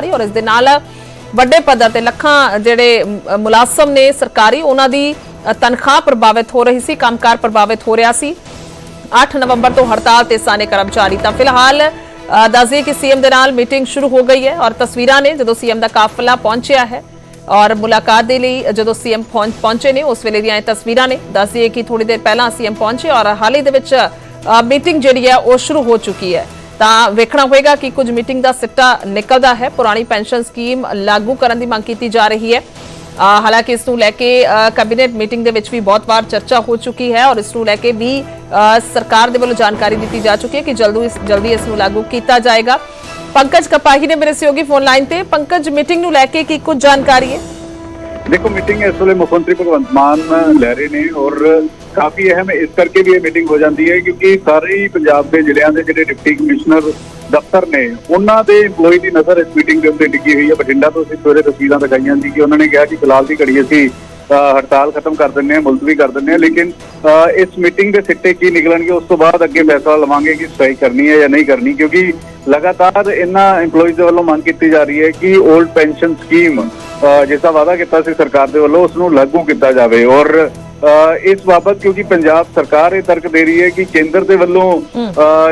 ਰਹੀ ਔਰ ਇਸ ਦੇ ਨਾਲ ਵੱਡੇ ਪੱਧਰ ਤੇ ਲੱਖਾਂ ਜਿਹੜੇ ਮੁਲਾਜ਼ਮ ਨੇ ਸਰਕਾਰੀ ਉਹਨਾਂ ਦੀ ਤਨਖਾਹ ਪ੍ਰਭਾਵਿਤ ਹੋ ਰਹੀ ਸੀ ਕੰਮਕਾਰ ਪ੍ਰਭਾਵਿਤ ਹੋ ਰਿਹਾ ਸੀ। 8 ਨਵੰਬਰ ਤੋਂ ਹੜਤਾਲ ਤੇ ਸਾਨੇ ਕਰਮਚਾਰੀ ਤਾਂ ਫਿਲਹਾਲ ਅ, ਦੱਸਦੇ ਕਿ ਸੀਐਮ ਦੇ ਨਾਲ ਮੀਟਿੰਗ ਸ਼ੁਰੂ ਹੋ ਗਈ ਹੈ ਔਰ ਤਸਵੀਰਾਂ ਨੇ ਜਦੋਂ ਸੀਐਮ ਦਾ ਕਾਫਲਾ ਪਹੁੰਚਿਆ ਹੈ ਔਰ ਮੁਲਾਕਾਤ ਦੇ ਲਈ ਜਦੋਂ ਸੀਐਮ ਪਹੁੰਚੇ ਨੇ ਉਸ ਵੇਲੇ ਦੀਆਂ ਇਹ ਤਸਵੀਰਾਂ ਨੇ ਦੱਸਦੇ ਕਿ ਥੋੜੀ ਦੇਰ ਪਹਿਲਾਂ ਸੀਐਮ ਪਹੁੰਚੇ ਔਰ ਹਾਲ ਹੀ ਦੇ ਵਿੱਚ ਮੀਟਿੰਗ ਜਿਹੜੀ ਹੈ ਉਹ ਸ਼ੁਰੂ ਹੋ ਚੁੱਕੀ ਹੈ। ਤਾਂ ਵੇਖਣਾ ਹੋਏਗਾ ਕਿ ਕੁਝ ਮੀਟਿੰਗ ਦਾ ਸਿੱਟਾ ਨਿਕਲਦਾ ਹੈ। ਪੁਰਾਣੀ ਪੈਨਸ਼ਨ ਸਕੀਮ ਲਾਗੂ ਕਰਨ ਦੀ ਮੰਗ ਕੀਤੀ ਜਾ ਰਹੀ ਹੈ। ਹਾਲਾਂਕਿ ਇਸ ਨੂੰ ਲੈ ਕੇ ਕੈਬਨਿਟ ਮੀਟਿੰਗ ਦੇ ਵਿੱਚ ਵੀ ਬਹੁਤ ਵਾਰ ਚਰਚਾ ਹੋ ਚੁੱਕੀ ਹੈ ਔਰ ਇਸ ਨੂੰ ਲੈ ਕੇ ਵੀ ਸਰਕਾਰ ਦੇ ਵੱਲੋਂ ਜਾਣਕਾਰੀ ਦਿੱਤੀ ਜਾ ਚੁੱਕੀ ਹੈ ਕਿ ਜਲਦੀ ਜਲਦੀ ਇਸ ਨੂੰ ਲਾਗੂ ਕੀਤਾ ਜਾਏਗਾ। ਪੰਕਜ ਕਪਾਹੀ ਨੇ ਮੇਰੇ ਸਹਿਯੋਗੀ ਫੋਨ ਲਾਈਨ ਤੇ, ਪੰਕਜ ਮੀਟਿੰਗ ਨੂੰ ਲੈ ਕੇ ਕੀ ਕੁਝ ਜਾਣਕਾਰੀ ਹੈ? ਦੇਖੋ, ਮੀਟਿੰਗ ਇਸ ਵੇਲੇ ਮੁੱਖ ਮੰਤਰੀ ਭਗਵੰਤ ਮਾਨ ਲੈ ਰਹੇ ਨੇ ਔਰ ਕਾਫੀ ਅਹਿਮ ਇਸ ਕਰਕੇ ਵੀ ਇਹ ਮੀਟਿੰਗ ਹੋ ਜਾਂਦੀ ਹੈ ਕਿਉਂਕਿ ਸਾਰੇ ਹੀ ਪੰਜਾਬ ਦੇ ਜ਼ਿਲ੍ਹਿਆਂ ਦੇ ਜਿਹੜੇ ਡਿਪਟੀ ਕਮਿਸ਼ਨਰ ਦਫ਼ਤਰ ਨੇ ਉਹਨਾਂ ਦੇ EMPLOYE ਦੀ ਨਜ਼ਰ ਇਸ ਮੀਟਿੰਗ ਦੇ ਉੱਤੇ ਟਿਕੀ ਹੋਈ ਹੈ। ਬਠਿੰਡਾ ਤੋਂ ਅਸੀਂ ਸਵੇਰੇ ਤਸਵੀਰਾਂ ਦਿਖਾਈਆਂ ਸੀ ਕਿ ਉਹਨਾਂ ਨੇ ਕਿਹਾ ਕਿ ਫਿਲਹਾਲ ਦੀ ਘੜੀ ਅਸੀਂ ਹੜਤਾਲ ਖਤਮ ਕਰ ਦਿੰਦੇ ਹਾਂ ਮੁਲਤਵੀ ਕਰ ਦਿੰਦੇ ਹਾਂ ਲੇਕਿਨ ਅ, ਇਸ ਮੀਟਿੰਗ ਦੇ ਸਿੱਟੇ ਕੀ ਨਿਕਲਣਗੇ ਉਸ ਤੋਂ ਬਾਅਦ ਅੱਗੇ ਫੈਸਲਾ ਲਵਾਂਗੇ ਕਿ ਸਟ੍ਰਾਈਕ ਕਰਨੀ ਹੈ ਜਾਂ ਨਹੀਂ ਕਰਨੀ ਕਿਉਂਕਿ ਲਗਾਤਾਰ ਇਹਨਾਂ EMPLOYEES ਦੇ ਵੱਲੋਂ ਮੰਗ ਕੀਤੀ ਜਾ ਰਹੀ ਹੈ ਕਿ 올ਡ ਪੈਨਸ਼ਨ ਸਕੀਮ ਅ, ਜਿਸ ਦਾ ਵਾਅਦਾ ਕੀਤਾ ਸੀ ਸਰਕਾਰ ਦੇ ਵੱਲੋਂ ਉਸ ਨੂੰ ਲਾਗੂ ਕੀਤਾ ਜਾਵੇ ਔਰ ਇਸ ਬਾਬਤ ਕਿਉਂਕਿ ਪੰਜਾਬ ਸਰਕਾਰ ਇਹ ਤਰਕ ਦੇ ਰਹੀ ਹੈ ਕਿ ਕੇਂਦਰ ਦੇ ਵੱਲੋਂ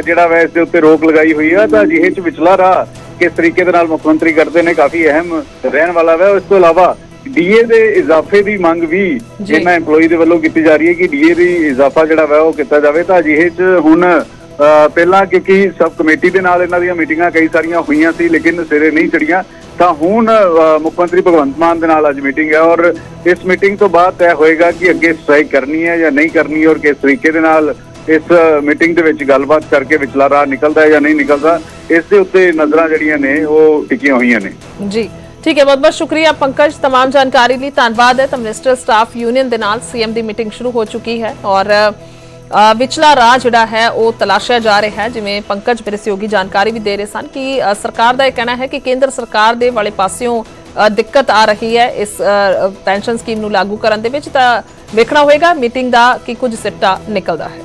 ਜਿਹੜਾ ਵੈ ਇਸ ਦੇ ਉੱਤੇ ਰੋਕ ਲਗਾਈ ਹੋਈ ਹੈ ਤਾਂ ਅਜਿਹੇ ਚ ਵਿਚਲਾ ਰਾਹ ਕਿਸ ਤਰੀਕੇ ਦੇ ਨਾਲ ਮੁੱਖ ਮੰਤਰੀ ਕਰਦੇ ਨੇ ਕਾਫੀ ਅਹਿਮ ਰਹਿਣ ਵਾਲਾ ਹੈ ਇਸ ਤੋਂ ਇਲਾਵਾ ਡੀਏ ਦੇ ਇਜ਼ਾਫੇ ਦੀ ਮੰਗ ਵੀ ਜੀ। ਇਹਨਾਂ EMPLOYEE ਦੇ ਵੱਲੋਂ ਕੀਤੀ ਜਾ ਰਹੀ ਹੈ ਕਿ ਡੀਏ ਦੀ ਇਜ਼ਾਫਾ ਜਿਹੜਾ ਵਾ ਉਹ ਕੀਤਾ ਜਾਵੇ। ਤਾਂ ਅਜਿਹੇ ਚ ਹੁਣ ਪਹਿਲਾਂ ਕਿਉਂਕਿ ਸਬ ਕਮੇਟੀ ਦੇ ਨਾਲ ਇਹਨਾਂ ਦੀਆਂ ਮੀਟਿੰਗਾਂ ਕਈ ਸਾਰੀਆਂ ਹੋਈਆਂ ਸੀ ਲੇਕਿਨ ਸਿਰੇ ਨਹੀਂ ਚੜੀਆਂ ਤਾਂ ਹੁਣ ਅ, ਮੁੱਖ ਮੰਤਰੀ ਭਗਵੰਤ ਮਾਨ ਦੇ ਨਾਲ ਅੱਜ ਮੀਟਿੰਗ ਹੈ ਔਰ ਇਸ ਮੀਟਿੰਗ ਤੋਂ ਬਾਅਦ ਤੈਅ ਹੋਏਗਾ ਕਿ ਅੱਗੇ ਸਟ੍ਰਾਈਕ ਕਰਨੀ ਹੈ ਜਾਂ ਨਹੀਂ ਕਰਨੀ ਔਰ ਕਿਸ ਤਰੀਕੇ ਦੇ ਨਾਲ ਇਸ ਮੀਟਿੰਗ ਦੇ ਵਿੱਚ ਗੱਲਬਾਤ ਕਰਕੇ ਵਿਚਲਾ ਰਾਹ ਨਿਕਲਦਾ ਹੈ ਜਾਂ ਨਹੀਂ ਨਿਕਲਦਾ ਇਸ ਦੇ ਉੱਤੇ ਨਜ਼ਰਾਂ ਜਿਹੜੀਆਂ ਨੇ ਉਹ ਟਿਕੀਆਂ ਹੋਈਆਂ ਨੇ ਜੀ ਠੀਕ ਹੈ ਬਹੁਤ ਬਹੁਤ ਸ਼ੁਕਰੀਆ ਪੰਕਜ तमाम ਜਾਣਕਾਰੀ ਲਈ ਧੰਨਵਾਦ ਹੈ ਤਾਂ ਮਿਨਿਸਟਰ ਸਟਾਫ ਯੂਨੀਅਨ ਦੇ ਨਾਲ ਸੀਐਮ ਦੀ ਮੀਟਿੰਗ ਸ਼ੁਰੂ ਹੋ ਚੁੱਕੀ ਹੈ ਔਰ ਅ, ਵਿਚਲਾ ਰਾਹ ਜਿਹੜਾ ਹੈ, ਉਹ ਤਲਾਸ਼ਿਆ ਜਾ ਰਿਹਾ ਹੈ। ਜਿਵੇਂ ਪੰਕਜ ਮੇਰੇ ਜਾਣਕਾਰੀ ਵੀ ਦੇ ਰਹੇ ਸਨ ਕਿ ਸਰਕਾਰ ਦਾ ਇਹ ਕਹਿਣਾ ਹੈ ਕਿ ਕੇਂਦਰ ਸਰਕਾਰ ਦੇ ਵਾਲੇ ਪਾਸਿਓਂ ਦਿੱਕਤ ਆ ਰਹੀ ਹੈ। ਇਸ ਪੈਨਸ਼ਨ ਸਕੀਮ ਨੂੰ ਲਾਗੂ ਕਰਨ ਦੇ ਵਿੱਚ ਤਾਂ ਵੇਖਣਾ ਹੋਏਗਾ। ਮੀਟਿੰਗ ਦਾ ਕਿ ਕੁਝ ਸਿੱਟਾ ਨਿਕਲਦਾ ਹੈ।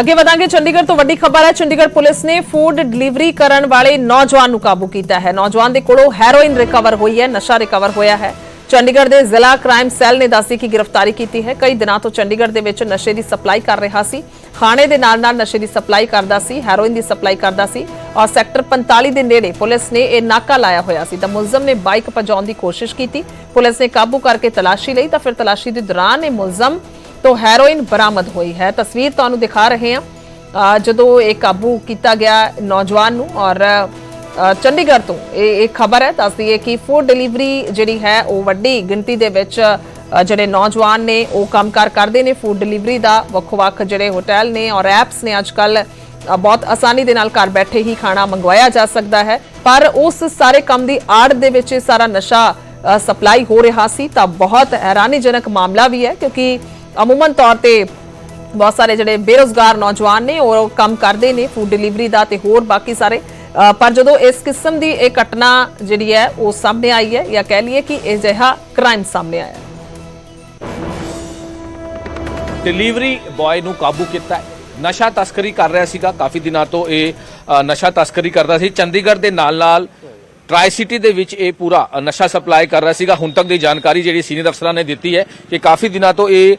ਅੱਗੇ ਵਧਾਂਗੇ। ਚੰਡੀਗੜ੍ਹ ਤੋਂ ਵੱਡੀ ਖਬਰ ਹੈ, ਚੰਡੀਗੜ੍ਹ ਪੁਲਿਸ ਨੇ ਫੂਡ ਡਿਲੀਵਰੀ ਕਰਨ ਵਾਲੇ ਨੌਜਵਾਨ ਨੂੰ ਕਾਬੂ ਕੀਤਾ ਹੈ। ਨੌਜਵਾਨ ਦੇ ਕੋਲੋਂ ਹੈਰੋਇਨ ਰਿਕਵਰ ਹੋਈ ਹੈ, ਨਸ਼ਾ ਰਿਕਵਰ ਹੋਇਆ ਹੈ। ਚੰਡੀਗੜ੍ਹ ਦੇ ਜ਼ਿਲ੍ਹਾ ਕ੍ਰਾਈਮ ਸੈੱਲ ਨੇ ਦੱਸੀ ਕਿ ਗ੍ਰਿਫਤਾਰੀ ਕੀਤੀ ਹੈ। ਕਈ ਦਿਨਾਂ ਤੋਂ ਚੰਡੀਗੜ੍ਹ ਦੇ ਵਿੱਚ ਨਸ਼ੇ ਦੀ ਸਪਲਾਈ ਕਰ ਰਿਹਾ ਸੀ। ਖਾਣੇ ਦੇ ਨਾਲ ਨਾਲ ਨਸ਼ੇ ਦੀ ਸਪਲਾਈ ਕਰਦਾ ਸੀ, ਹੈਰੋਇਨ ਦੀ ਸਪਲਾਈ ਕਰਦਾ ਸੀ ਔਰ ਸੈਕਟਰ 45 ਦੇ ਨੇੜੇ ਪੁਲਿਸ ਨੇ ਇਹ ਨਾਕਾ ਲਾਇਆ ਹੋਇਆ ਸੀ। ਤਾਂ ਮੁਲਜ਼ਮ ਨੇ ਬਾਈਕ ਭਜਾਉਣ ਦੀ ਕੋਸ਼ਿਸ਼ ਕੀਤੀ। ਪੁਲਿਸ ਨੇ ਕਾਬੂ ਕਰਕੇ ਤਲਾਸ਼ੀ ਲਈ ਤਾਂ ਫਿਰ ਤਲਾਸ਼ੀ ਦੇ ਦੌਰਾਨ ਇਹ ਮੁਲਜ਼ਮ ਤੋਂ ਹੈਰੋਇਨ ਬਰਾਮਦ ਹੋਈ ਹੈ। ਤਸਵੀਰ ਤੁਹਾਨੂੰ ਦਿਖਾ ਰਹੇ ਹਾਂ। ਜਦੋਂ ਇਹ ਕਾਬੂ ਕੀਤਾ ਗਿਆ ਨੌਜਵਾਨ ਨੂੰ ਔਰ ਚੰਡੀਗੜ੍ਹ ਤੋਂ ਇਹ ਇੱਕ ਖਬਰ ਹੈ। ਦੱਸਦੀ ਹੈ ਕਿ ਫੂਡ ਡਿਲੀਵਰੀ ਜਿਹੜੀ ਹੈ, ਉਹ ਵੱਡੀ ਗਿਣਤੀ ਦੇ ਵਿੱਚ ਜਿਹੜੇ ਨੌਜਵਾਨ ਨੇ, ਉਹ ਕੰਮਕਾਰ ਕਰਦੇ ਨੇ। ਫੂਡ ਡਿਲੀਵਰੀ ਦਾ ਵੱਖ-ਵੱਖ ਜਿਹੜੇ ਹੋਟਲ ਨੇ ਔਰ ਐਪਸ ਨੇ ਅੱਜਕੱਲ ਬਹੁਤ ਆਸਾਨੀ ਦੇ ਨਾਲ ਘਰ ਬੈਠੇ ਹੀ ਖਾਣਾ ਮੰਗਵਾਇਆ ਜਾ ਸਕਦਾ ਹੈ। ਪਰ ਉਸ ਸਾਰੇ ਕੰਮ ਦੀ ਆੜ ਦੇ ਵਿੱਚ ਇਹ ਸਾਰਾ ਨਸ਼ਾ ਸਪਲਾਈ ਹੋ ਰਿਹਾ ਸੀ, ਤਾਂ ਬਹੁਤ ਹੈਰਾਨੀਜਨਕ ਮਾਮਲਾ ਵੀ ਹੈ। ਕਿਉਂਕਿ ਅਮੂਮਨ ਤੌਰ ਤੇ ਬਹੁਤ ਸਾਰੇ ਜਿਹੜੇ ਬੇਰੋਜ਼ਗਾਰ ਨੌਜਵਾਨ ਨੇ, ਉਹ ਕੰਮ ਕਰਦੇ ਨੇ ਫੂਡ ਡਿਲੀਵਰੀ ਦਾ ਤੇ ਹੋਰ ਬਾਕੀ ਸਾਰੇ। ਪਰ ਜਦੋਂ ਇਸ ਕਿਸਮ ਦੀ ਇਹ ਘਟਨਾ ਜਿਹੜੀ ਹੈ, ਉਹ ਸਾਹਮਣੇ ਆਈ ਹੈ ਜਾਂ ਕਹਿ ਲਈਏ ਕਿ ਇਹ ਜਿਹਾ ਕ੍ਰਾਈਮ ਸਾਹਮਣੇ ਆਇਆ ਡਿਲੀਵਰੀ ਬॉय ਨੂੰ ਕਾਬੂ ਕੀਤਾ ਹੈ। ਨਸ਼ਾ ਤਸਕਰੀ ਕਰ ਰਿਹਾ ਸੀਗਾ। ਕਾਫੀ ਦਿਨਾਂ ਤੋਂ ਇਹ ਨਸ਼ਾ ਤਸਕਰੀ ਕਰਦਾ ਸੀ। ਚੰਡੀਗੜ੍ਹ ਦੇ ਨਾਲ ਨਾਲ ਟਰਾਈ ਸਿਟੀ ਦੇ ਵਿੱਚ ਇਹ ਪੂਰਾ ਨਸ਼ਾ ਸਪਲਾਈ ਕਰ ਰਿਹਾ ਸੀਗਾ। ਹੁਣ ਤੱਕ ਦੀ ਜਾਣਕਾਰੀ ਜਿਹੜੀ ਸੀਨੀਅਰ ਅਫਸਰਾਂ ਨੇ ਦਿੱਤੀ ਹੈ ਕਿ ਕਾਫੀ ਦਿਨਾਂ ਤੋਂ ਇਹ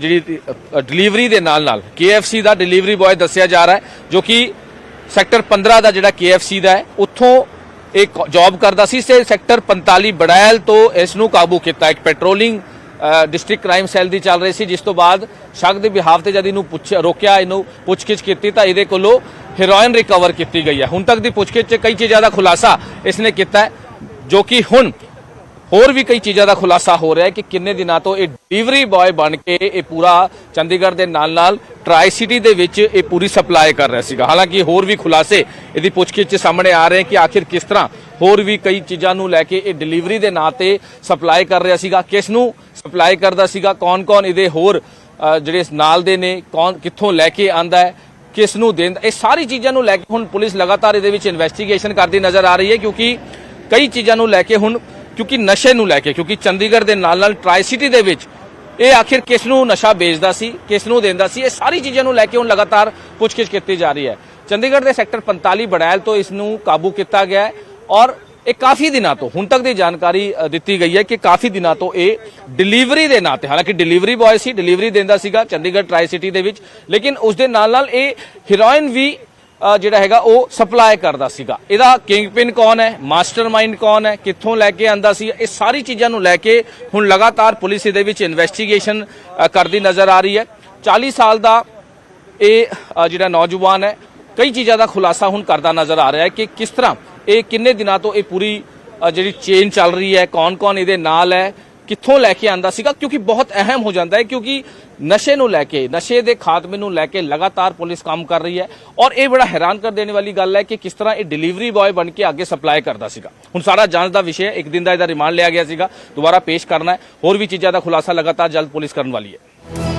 ਜਿਹੜੀ ਡਿਲੀਵਰੀ ਦੇ ਨਾਲ ਨਾਲ KFC ਦਾ ਡਿਲੀਵਰੀ ਬॉय ਦੱਸਿਆ ਜਾ ਰਿਹਾ ਹੈ, ਜੋ ਕਿ ਸੈਕਟਰ 15 ਦਾ ਜਿਹੜਾ KFC ਦਾ ਹੈ, ਉੱਥੋਂ ਇੱਕ ਜੌਬ ਕਰਦਾ ਸੀ ਤੇ ਸੈਕਟਰ 45 ਬੜੈਲ ਤੋਂ ਇਸ ਨੂੰ ਕਾਬੂ ਕੀਤਾ। ਇੱਕ ਪੈਟਰੋਲਿੰਗ ਡਿਸਟ੍ਰਿਕਟ ਕ੍ਰਾਈਮ ਸੈੱਲ ਦੀ ਚੱਲ ਰਹੀ ਸੀ, ਜਿਸ ਤੋਂ ਬਾਅਦ ਸ਼ੱਕ ਦੇ ਬਿਹਾਵ ਤੇ ਜਦ ਇਹਨੂੰ ਪੁੱਛ ਰੋਕਿਆ, ਇਹਨੂੰ ਪੁੱਛਗਿੱਛ ਕੀਤੀ ਤਾਂ ਇਹਦੇ ਕੋਲੋਂ ਹੈਰੋਇਨ ਰਿਕਵਰ ਕੀਤੀ ਗਈ ਹੈ। ਹੁਣ ਤੱਕ ਦੀ ਪੁੱਛਗਿੱਛ 'ਚ ਕਈ ਚੀਜ਼ਾਂ ਦਾ ਖੁਲਾਸਾ ਇਸਨੇ ਕੀਤਾ ਜੋ ਕਿ ਹੁਣ ਹੋਰ ਵੀ ਕਈ ਚੀਜ਼ਾਂ ਦਾ ਖੁਲਾਸਾ ਹੋ ਰਿਹਾ ਹੈ ਕਿ ਕਿੰਨੇ ਦਿਨਾਂ ਤੋਂ ਇਹ ਡਿਲੀਵਰੀ ਬॉय ਬਣ ਕੇ ਇਹ ਪੂਰਾ ਚੰਡੀਗੜ੍ਹ ਦੇ ਨਾਲ ਨਾਲ ਟਰਾਈ ਸਿਟੀ ਦੇ ਵਿੱਚ ਇਹ ਪੂਰੀ ਸਪਲਾਈ ਕਰ ਰਿਹਾ ਸੀਗਾ। ਹਾਲਾਂਕਿ ਹੋਰ ਵੀ ਖੁਲਾਸੇ ਇਹਦੀ ਪੁੱਛਗਿੱਛ 'ਚ ਸਾਹਮਣੇ ਆ ਰਹੇ ਕਿ ਆਖਿਰ ਕਿਸ ਤਰ੍ਹਾਂ ਹੋਰ ਵੀ ਕਈ ਚੀਜ਼ਾਂ ਨੂੰ ਲੈ ਕੇ ਇਹ ਡਿਲੀਵਰੀ ਦੇ ਨਾਂ ਤੇ ਸਪਲਾਈ ਕਰ ਰਿਹਾ ਸੀਗਾ। ਕਿਸ ਨੂੰ ਸਪਲਾਈ ਕਰਦਾ ਸੀਗਾ? ਕੌਣ-ਕੌਣ ਇਹਦੇ ਹੋਰ ਜਿਹੜੇ ਨਾਲ ਦੇ ਨੇ, ਕੌਣ ਕਿੱਥੋਂ ਲੈ ਕੇ ਆਂਦਾ ਹੈ? ਕਿਸ ਨੂੰ ਦੇਂਦਾ ਇਹ ਸਾਰੀ ਚੀਜ਼ਾਂ ਨੂੰ ਲੈ ਕੇ ਹੁਣ ਪੁਲਿਸ ਲਗਾਤਾਰ ਇਹਦੇ ਵਿੱਚ ਇਨਵੈਸਟੀਗੇਸ਼ਨ ਕਰਦੀ ਨਜ਼ਰ ਆ ਰਹੀ ਹੈ ਕਿਉਂਕਿ ਕਈ ਚੀਜ਼ਾਂ ਨੂੰ ਲੈ ਕੇ ਹੁਣ ਕਿਉਂਕਿ ਨਸ਼ੇ ਨੂੰ ਲੈ ਕੇ, ਕਿਉਂਕਿ ਚੰਡੀਗੜ੍ਹ ਦੇ ਨਾਲ ਨਾਲ ਟਰਾਈ ਸਿਟੀ ਦੇ ਵਿੱਚ ਇਹ ਆਖਿਰ ਕਿਸ ਨੂੰ ਨਸ਼ਾ ਵੇਚਦਾ ਸੀ, ਕਿਸ ਨੂੰ ਦਿੰਦਾ ਸੀ, ਇਹ ਸਾਰੀ ਚੀਜ਼ਾਂ ਨੂੰ ਲੈ ਕੇ ਹੁਣ ਲਗਾਤਾਰ ਪੁੱਛਗਿੱਛ ਕੀਤੀ ਜਾ ਰਹੀ ਹੈ। ਚੰਡੀਗੜ੍ਹ ਦੇ ਸੈਕਟਰ 45 ਬੜੈਲ ਤੋਂ ਇਸ ਨੂੰ ਕਾਬੂ ਕੀਤਾ ਗਿਆ ਹੈ ਔਰ ਇਹ ਕਾਫੀ ਦਿਨਾਂ ਤੋਂ, ਹੁਣ ਤੱਕ ਦੀ ਜਾਣਕਾਰੀ ਦਿੱਤੀ ਗਈ ਹੈ ਕਿ ਕਾਫੀ ਦਿਨਾਂ ਤੋਂ ਇਹ ਡਿਲੀਵਰੀ ਦੇ ਨਾਂ ਤੇ, ਹਾਲਾਂਕਿ ਡਿਲੀਵਰੀ ਬॉय ਸੀ, ਡਿਲੀਵਰੀ ਦਿੰਦਾ ਸੀਗਾ ਚੰਡੀਗੜ੍ਹ ਟਰਾਈ ਸਿਟੀ ਦੇ ਵਿੱਚ, ਲੇਕਿਨ ਉਸ ਦੇ ਨਾਲ ਨਾਲ ਇਹ ਹੀਰੋਇਨ ਵੀ ਜਿਹੜਾ ਹੈਗਾ, ਉਹ ਸਪਲਾਈ ਕਰਦਾ ਸੀਗਾ। ਇਹਦਾ ਕਿੰਗਪਿਨ ਕੌਣ ਹੈ? ਮਾਸਟਰਮਾਈਂਡ ਕੌਣ ਹੈ? ਕਿੱਥੋਂ ਲੈ ਕੇ ਆਂਦਾ ਸੀ? ਇਹ ਸਾਰੀ ਚੀਜ਼ਾਂ ਨੂੰ ਲੈ ਕੇ ਹੁਣ ਲਗਾਤਾਰ ਪੁਲਿਸ ਇਹਦੇ ਵਿੱਚ ਇਨਵੈਸਟੀਗੇਸ਼ਨ ਕਰਦੀ ਨਜ਼ਰ ਆ ਰਹੀ ਹੈ। 40 ਸਾਲ ਦਾ ਇਹ ਜਿਹੜਾ ਨੌਜਵਾਨ ਹੈ, ਕਈ ਚੀਜ਼ਾਂ ਦਾ ਖੁਲਾਸਾ ਹੁਣ ਕਰਦਾ ਨਜ਼ਰ ਆ ਰਿਹਾ ਹੈ ਕਿ ਕਿਸ ਤਰ੍ਹਾਂ ਇਹ ਕਿੰਨੇ ਦਿਨਾਂ ਤੋਂ ਇਹ ਪੂਰੀ ਜਿਹੜੀ ਚੇਨ ਚੱਲ ਰਹੀ ਹੈ, ਕੌਣ-ਕੌਣ ਇਹਦੇ ਨਾਲ ਹੈ ਕਿੱਥੋਂ ਲੈ ਕੇ ਆਂਦਾ ਸੀਗਾ, ਕਿਉਂਕਿ ਬਹੁਤ ਅਹਿਮ ਹੋ ਜਾਂਦਾ ਹੈ, ਕਿਉਂਕਿ ਨਸ਼ੇ ਨੂੰ ਲੈ ਕੇ, ਨਸ਼ੇ ਦੇ ਖਾਤਮੇ ਨੂੰ ਲੈ ਕੇ ਲਗਾਤਾਰ ਪੁਲਿਸ ਕੰਮ ਕਰ ਰਹੀ ਹੈ। ਔਰ ਇਹ ਬੜਾ ਹੈਰਾਨ ਕਰ ਦੇਣ ਵਾਲੀ ਗੱਲ ਹੈ ਕਿ ਕਿਸ ਤਰ੍ਹਾਂ ਇਹ ਡਿਲੀਵਰੀ ਬॉय ਬਣ ਕੇ ਅੱਗੇ ਸਪਲਾਈ ਕਰਦਾ ਸੀਗਾ। ਹੁਣ ਸਾਰਾ ਜਾਂਚ ਦਾ ਵਿਸ਼ੇ ਹੈ, ਇੱਕ ਦਿਨ ਦਾ ਇਹਦਾ ਰਿਮਾਂਡ ਲਿਆ ਗਿਆ ਸੀਗਾ, ਦੁਬਾਰਾ ਪੇਸ਼ ਕਰਨਾ ਹੈ। ਹੋਰ ਵੀ ਚੀਜ਼ਾਂ ਦਾ ਖੁਲਾਸਾ ਲਗਾਤਾਰ ਜਲਦ ਪੁਲਿਸ ਕਰਨ ਵਾਲੀ ਹੈ।